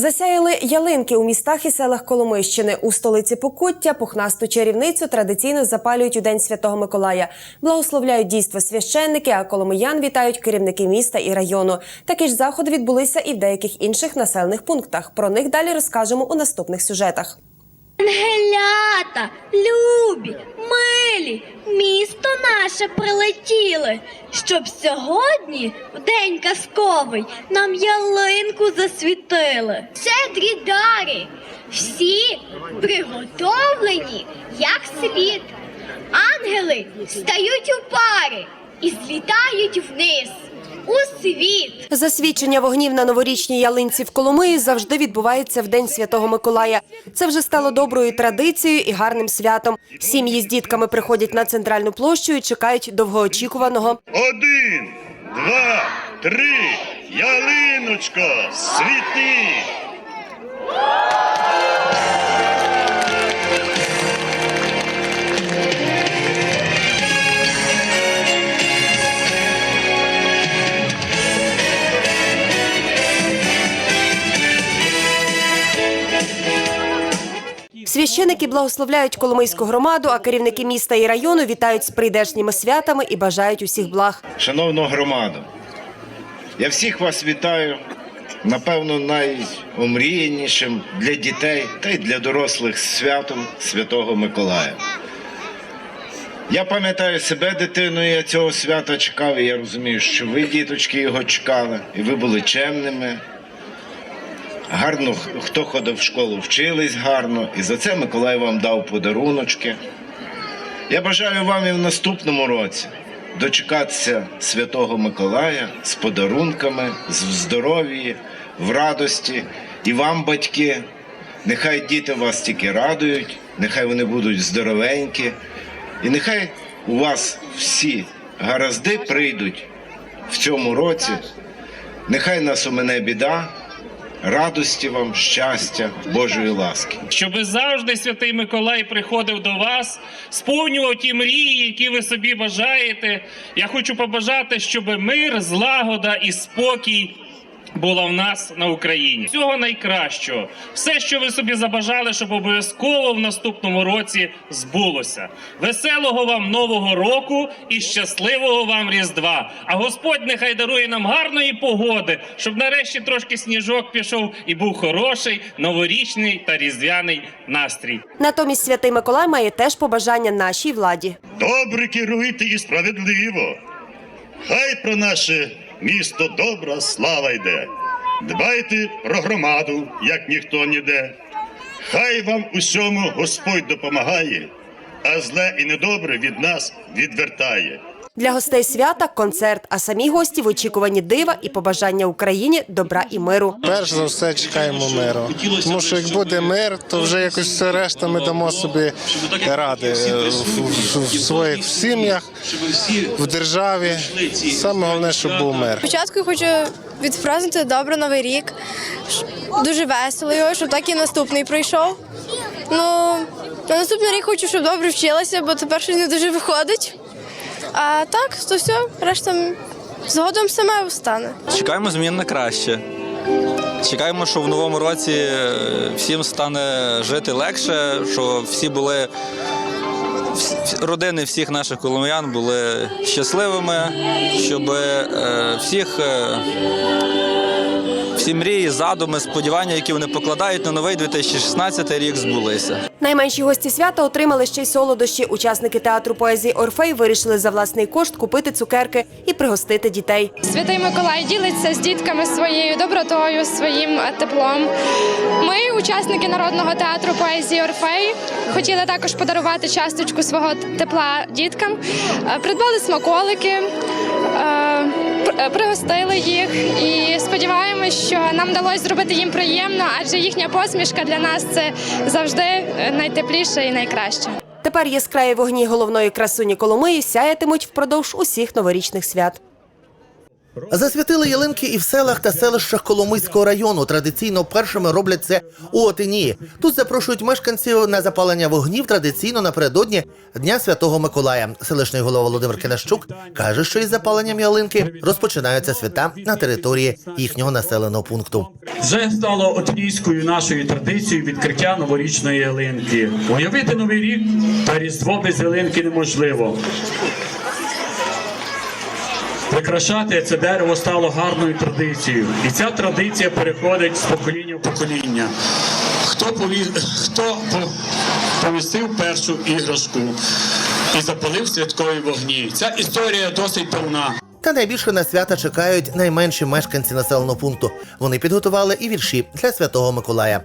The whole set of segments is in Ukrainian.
Засяяли ялинки у містах і селах Коломийщини. У столиці Покуття пухнасту чарівницю традиційно запалюють у День Святого Миколая. Благословляють дійство священники, а коломиян вітають керівники міста і району. Такі ж заходи відбулися і в деяких інших населених пунктах. Про них далі розкажемо у наступних сюжетах. Ангелята, любі, милі, місто наше прилетіли, щоб сьогодні, в день казковий, нам ялинку засвітили. Щедрі дари, всі приготовлені, як слід. Ангели стають у пари і злітають вниз у світ. Засвідчення вогнів на новорічній ялинці в Коломиї завжди відбувається в День Святого Миколая. Це вже стало доброю традицією і гарним святом. Сім'ї з дітками приходять на центральну площу і чекають довгоочікуваного. Один, два, три, ялиночко, світи! Священики благословляють Коломийську громаду, а керівники міста і району вітають з прийдешніми святами і бажають усіх благ. Шановна громада, я всіх вас вітаю. Напевно, найомріянішим для дітей та й для дорослих святом Святого Миколая. Я пам'ятаю себе дитиною, я цього свята чекав, і я розумію, що ви, діточки, його чекали, і ви були чемними. Гарно хто ходив в школу, вчились гарно, і за це Миколай вам дав подаруночки. Я бажаю вам і в наступному році дочекатися Святого Миколая з подарунками, з здоров'ї, в радості. І вам, батьки, нехай діти вас тільки радують, нехай вони будуть здоровенькі, і нехай у вас всі гаразди прийдуть в цьому році. Нехай нас у мене біда, радості вам, щастя, Божої ласки. Щоб завжди святий Миколай приходив до вас, сповнював ті мрії, які ви собі бажаєте. Я хочу побажати, щоб мир, злагода і спокій. Була в нас на Україні всього найкращого, все, що ви собі забажали, щоб обов'язково в наступному році збулося. Веселого вам нового року і щасливого вам Різдва. А Господь нехай дарує нам гарної погоди, щоб нарешті трошки сніжок пішов і був хороший новорічний та різдвяний настрій. Натомість святий Миколай має теж побажання нашій владі. Добре керуйте і справедливо. Хай про наше місто добра слава йде. Дбайте про громаду, як ніхто ніде. Хай вам усьому Господь допомагає, а зле і недобре від нас відвертає. Для гостей свята концерт, а самі гості в очікуванні дива і побажання Україні добра і миру. Перш за все чекаємо миру. Тому що як буде мир, то вже якось все решта ми дамо собі ради е, в, в- в своїх сім'ях, в державі. Саме головне, щоб був мир. Спочатку я хочу відпразнити добре новий рік. Дуже весело його, щоб так і наступний пройшов. Ну, на наступний рік хочу, щоб добре вчилася, бо тепер щось не дуже виходить. А так, то все, решта згодом саме стане. Чекаємо змін на краще. Чекаємо, що в новому році е, всім стане жити легше, що всі були родини всіх наших коломиян були щасливими, щоб е, всіх. Всі мрії, задуми, сподівання, які вони покладають на новий 2016 рік, збулися. Найменші гості свята отримали ще й солодощі. Учасники театру поезії Орфей вирішили за власний кошт купити цукерки і пригостити дітей. Святий Миколай ділиться з дітками своєю добротою, своїм теплом. Ми, учасники народного театру поезії Орфей, хотіли також подарувати часточку свого тепла діткам. Е, Придбали смаколики, е, пригостили їх і сподіваємось, що нам вдалося зробити їм приємно, адже їхня посмішка для нас це завжди е, найтепліше і найкраще. Тепер яскраві вогні головної красуні Коломиї сяятимуть впродовж усіх новорічних свят. Засвятили ялинки і в селах та селищах Коломийського району. Традиційно першими роблять це у Отинії. Тут запрошують мешканців на запалення вогнів традиційно напередодні Дня Святого Миколая. Селищний голова Володимир Кинащук каже, що із запаленням ялинки розпочинаються свята на території їхнього населеного пункту. Вже стало отвійською нашою традицією відкриття новорічної ялинки. Уявити новий рік та різдво без ялинки неможливо. Прикрашати це дерево стало гарною традицією, і ця традиція переходить з покоління в покоління. Хто пові... хто по- повісив першу іграшку і запалив святкові вогні? Ця історія досить давна. Та найбільше на свята чекають найменші мешканці населеного пункту. Вони підготували і вірші для святого Миколая.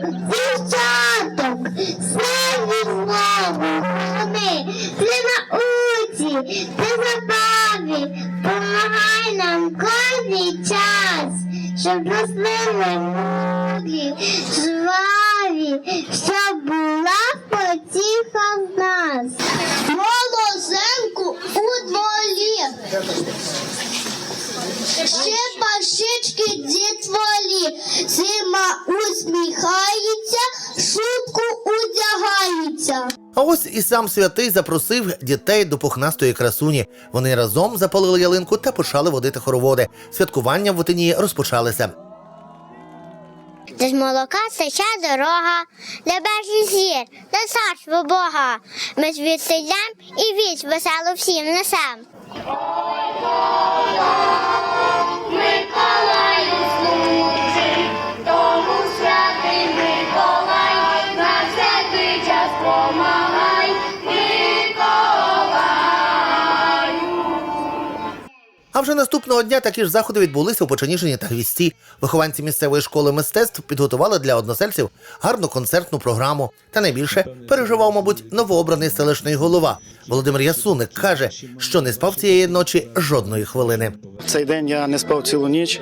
Дівчаток, все візьмемо вони, ти науці, ти забаві, помагай нам кожний час, щоб росли ми мудрі, жваві, щоб була потіха в нас. Молозенку у дворі. Ще пашички дітволі, зима усміхається, шубку одягається. А ось і сам святий запросив дітей до пухнастої красуні. Вони разом запалили ялинку та почали водити хороводи. Святкування в Отинії розпочалися. Де з молока тече дорога, де бежить зір, де царство Бога. Ми звідси йдем і віч веселу всім несем. Миколаю вже наступного дня такі ж заходи відбулися у Почаніжині та Гвісті. Вихованці місцевої школи мистецтв підготували для односельців гарну концертну програму. Та найбільше переживав, мабуть, новообраний селищний голова. Володимир Ясуник каже, що не спав цієї ночі жодної хвилини. Цей день я не спав цілу ніч.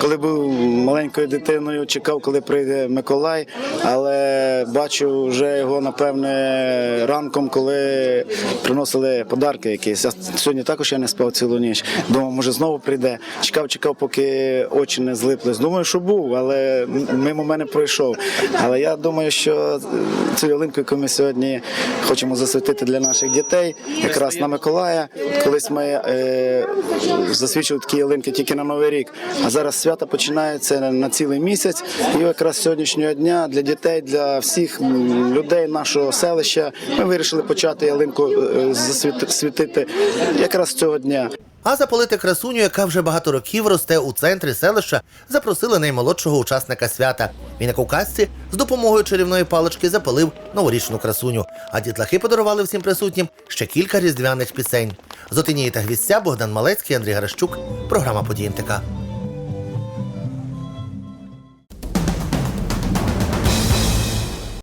Коли був маленькою дитиною, чекав, коли прийде Миколай, але бачу вже його напевне ранком, коли приносили подарки якісь. А сьогодні також я не спав цілу ніч. Думав, може знову прийде. Чекав, чекав, поки очі не злиплись. Думаю, що був, але мимо мене пройшов. Але я думаю, що цю ялинку, яку ми сьогодні хочемо засвятити для наших дітей, якраз на Миколая. Колись ми е, засвідчили такі ялинки тільки на Новий рік. А зараз свята починаються на цілий місяць. І якраз сьогоднішнього дня для дітей, для всіх людей нашого селища ми вирішили почати ялинку е, засвітити якраз цього дня. А запалити красуню, яка вже багато років росте у центрі селища, запросили наймолодшого учасника свята. Він у казці з допомогою чарівної палички запалив новорічну красуню. А дітлахи подарували всім присутнім ще кілька різдвяних пісень. З Отинії та Гвістя Богдан Малецький, Андрій Гаращук. Програма «Події НТК».